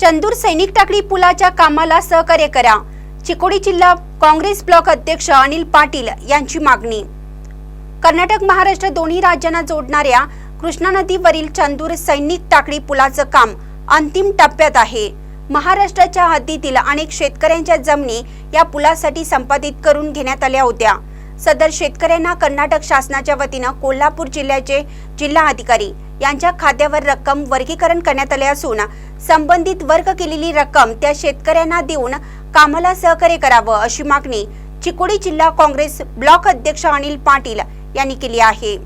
चंदूर सैनिक टाकळी पुलाच्या कामाला सहकार्य करा. चिकोडी जिल्हा काँग्रेस ब्लॉक अध्यक्ष अनिल पाटील यांची मागणी. कर्नाटक महाराष्ट्र दोन्ही राज्यांना जोडणाऱ्या कृष्णा नदीवरील चंदूर सैनिक टाकळी पुलाचं काम अंतिम टप्प्यात आहे. महाराष्ट्राच्या हद्दीतील अनेक शेतकऱ्यांच्या जमिनी या पुलासाठी संपादित करून घेण्यात आल्या होत्या. सदर शेतकऱ्यांना कर्नाटक शासनाच्या वतीनं कोल्हापूर जिल्ह्याचे जिल्हा अधिकारी यांच्या खात्यावर रक्कम वर्गीकरण करण्यात आले असून संबंधित वर्ग केलेली रक्कम त्या शेतकऱ्यांना देऊन कामाला सहकार्य करावं अशी मागणी चिकोडी जिल्हा काँग्रेस ब्लॉक अध्यक्ष अनिल पाटील यांनी केली आहे.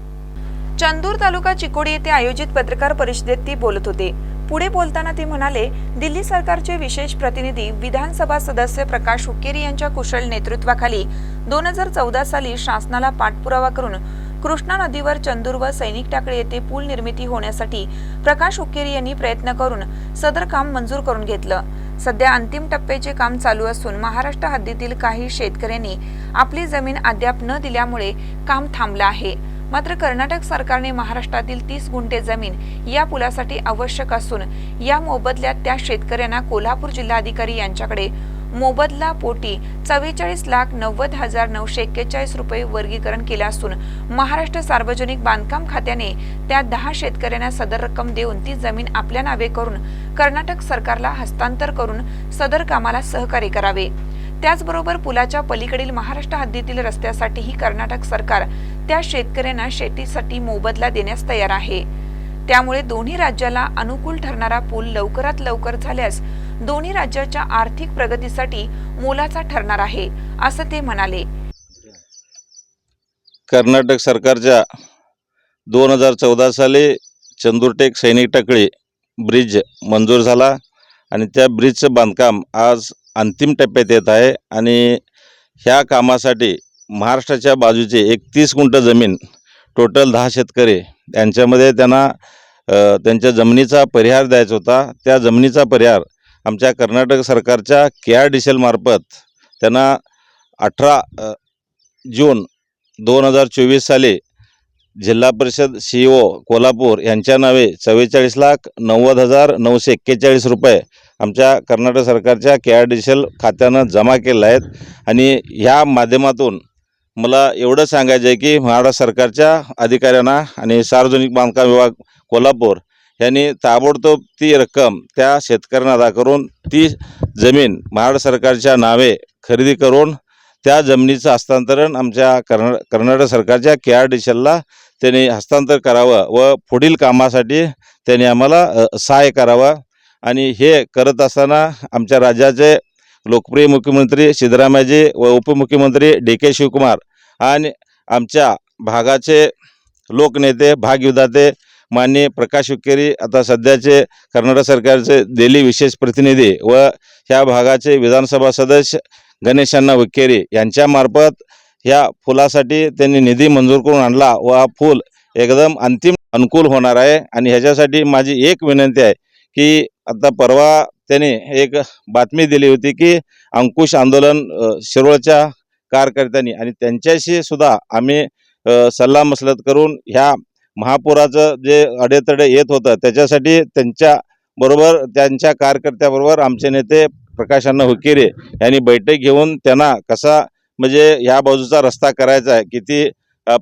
चंदूर तालुका चिकोडी येथे आयोजित पत्रकार परिषदेत ते बोलत होते. पुढे बोलताना ते म्हणाले दिल्ली सरकारचे विशेष प्रतिनिधी विधानसभा सदस्य प्रकाश हुक्केरी यांच्या कुशल नेतृत्वाखाली दोन हजार चौदा साली शासनाला पाठपुरावा करून कृष्णा नदीवर चंदूर व सैनिक टाकळी येथे पूल निर्मिती होण्यासाठी प्रकाश हुक्केरी यांनी प्रयत्न करून सदर काम मंजूर करून घेतलं. सध्या अंतिम टप्प्याचे काम चालू असून महाराष्ट्र हद्दीतील काही शेतकऱ्यांनी आपली जमीन अद्याप न दिल्यामुळे काम थांबलं आहे. मात्र कर्नाटक सरकारने महाराष्ट्रातील तीस गुंठे जमीन या पुलासाठी आवश्यक असून या मोबदल्यात त्या शेतकऱ्यांना कोल्हापूर जिल्हाधिकारी यांच्याकडे मोबदला पोटी चव्वेचाळीस लाख नव्वद हजार नऊशे एक्केचाळीस रुपये वर्गीकरण केले असून महाराष्ट्र सार्वजनिक बांधकाम खात्याने त्या दहा शेतकऱ्यांना सदर रक्कम देऊन ती जमीन आपल्या नावे करून कर्नाटक सरकारला हस्तांतर करून सदर कामाला सहकार्य करावे. त्याचबरोबर पुलाच्या पलीकडील महाराष्ट्र हद्दीतील रस्त्यासाठीही कर्नाटक सरकार त्या शेतकऱ्यांना शेतीसाठी मोबदला देण्यास तयार आहे. त्यामुळे दोन्ही राज्याला अनुकूल ठरणारा पूल लवकरात लवकर झाल्यास दोन्ही राज्याच्या आर्थिक प्रगतीसाठी मोलाचा ठरणार आहे असं ते म्हणाले. कर्नाटक सरकारच्या दोन हजार चौदा साली चंदुरटेक सैनिक टाकळी ब्रिज मंजूर झाला आणि त्या ब्रिजचं बांधकाम आज अंतिम टप्प्यात येत आहे आणि ह्या कामासाठी महाराष्ट्राच्या बाजूचे एकतीस गुंठ जमीन टोटल दहा शेतकरी यांच्यामध्ये त्यांना त्यांच्या जमिनीचा परिहार द्यायचा होता. त्या जमिनीचा परिहार आमच्या कर्नाटक सरकारच्या के आर डी सी एलमार्फत त्यांना अठरा जून दोन हजार चोवीस साली जिल्हा परिषद सी ओ कोल्हापूर यांच्या नावे चव्वेचाळीस लाख नव्वद हजार नऊशे एक्केचाळीस रुपये आमच्या कर्नाटक सरकारच्या K R D C L खात्यानं जमा केले आहेत. आणि ह्या माध्यमातून मला एवढं सांगायचं आहे की महाराष्ट्र सरकारच्या अधिकाऱ्यांना आणि सार्वजनिक बांधकाम विभाग कोल्हापूर यांनी ताबडतोब ती रक्कम त्या शेतकऱ्यांना अदा करून ती जमीन महाराष्ट्र सरकारच्या नावे खरेदी करून त्या जमिनीचं हस्तांतरण आमच्या कर्ना कर्नाटक सरकारच्या के आर डी सी एलला त्यांनी हस्तांतर करावं व पुढील कामासाठी त्यांनी आम्हाला सहाय्य करावं. आणि हे करत असताना आमच्या राज्याचे लोकप्रिय मुख्यमंत्री सिद्धरामय्याजी व उपमुख्यमंत्री डी के शिवकुमार आणि आमच्या भागाचे लोकनेते भागविधाते माननीय प्रकाश विकेरी आता सध्याचे कर्नाटक सरकारचे दिल्ली विशेष प्रतिनिधी व ह्या भागाचे विधानसभा सदस्य गणेशांना विकेरी यांच्यामार्फत ह्या फुलासाठी त्यांनी निधी मंजूर करून आणला व हा फूल एकदम अंतिम अनुकूल होणार आहे. आणि ह्याच्यासाठी माझी एक विनंती आहे की आता परवा त्यांनी एक बातमी दिली होती की अंकुश आंदोलन शिरोळच्या कार्यकर्त्यांनी आणि त्यांच्याशी सुद्धा आम्ही सल्लामसलत करून ह्या महापुराचं जे अडेतडे येत होतं त्याच्यासाठी त्यांच्या बरोबर त्यांच्या कार्यकर्त्याबरोबर आमचे नेते प्रकाशांना हुकेरे यांनी बैठक घेऊन त्यांना कसा म्हणजे ह्या बाजूचा रस्ता करायचा आहे किती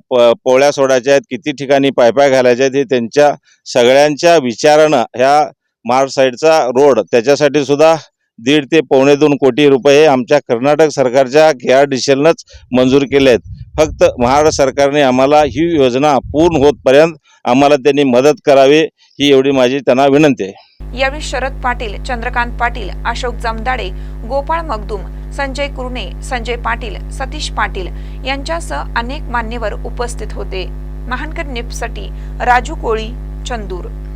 प पोळ्या सोडायच्या आहेत किती ठिकाणी पायपाय घालायच्या आहेत हे त्यांच्या सगळ्यांच्या विचारानं ह्या महाराष्ट्र साईडचा रोड. त्याच्यासाठी सुद्धा दीड ते पावणे दोन कोटी रुपये आमच्या कर्नाटक सरकारच्या के आर डी मंजूर केले आहेत. फक्त महाराष्ट्र सरकारने आम्हाला ही योजना पूर्ण होतपर्यंत आम्हाला त्यांनी मदत करावी ही एवढी माझी त्यांना विनंती आहे. यावेळी शरद पाटील चंद्रकांत पाटील अशोक जमदाडे गोपाळ मगदूम संजय कुरणे संजय पाटील सतीश पाटील यांच्यासह अनेक मान्यवर उपस्थित होते. महानकर निपसाठी राजू कोळी चंदूर.